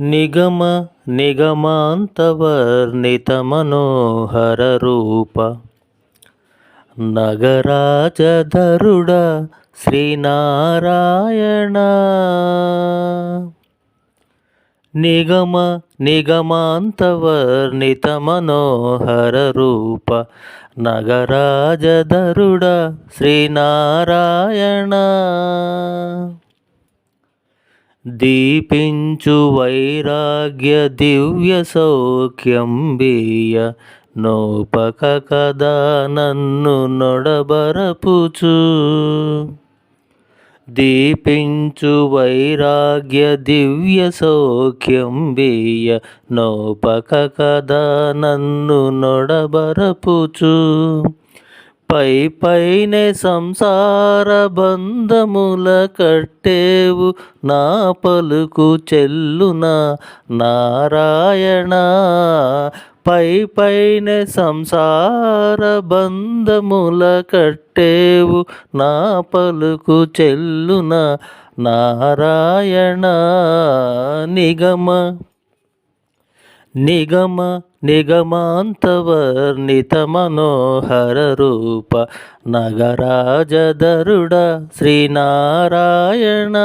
నిగమ నిగమాంతవర్ణితమనోహరరూప. నగరాజధరుడ శ్రీనారాయణ. నిగమ నిగమాంతవర్ణితమనోహరరూప. నగరాజధరుడ శ్రీనారాయణ. దీపించు వైరాగ్య దివ్య సౌఖ్యం బియ్య నోపక కదా నన్ను నొడబరపుచు. దీపించు వైరాగ్య దివ్య సౌఖ్యం బియ్య నోపక కదా నన్ను నొడబరపుచు. పై పైనే సంసార బంధముల కట్టేవు. నా పలుకు చెల్లున? నారాయణ. పై పైనే సంసార బంధముల కట్టేవు. నా పలుకు చెల్లున? నారాయణ. నిగమ నిగమ నిగమాంతవర్ణిత మనోహర రూప నగరాజధరుడ శ్రీనారాయణ.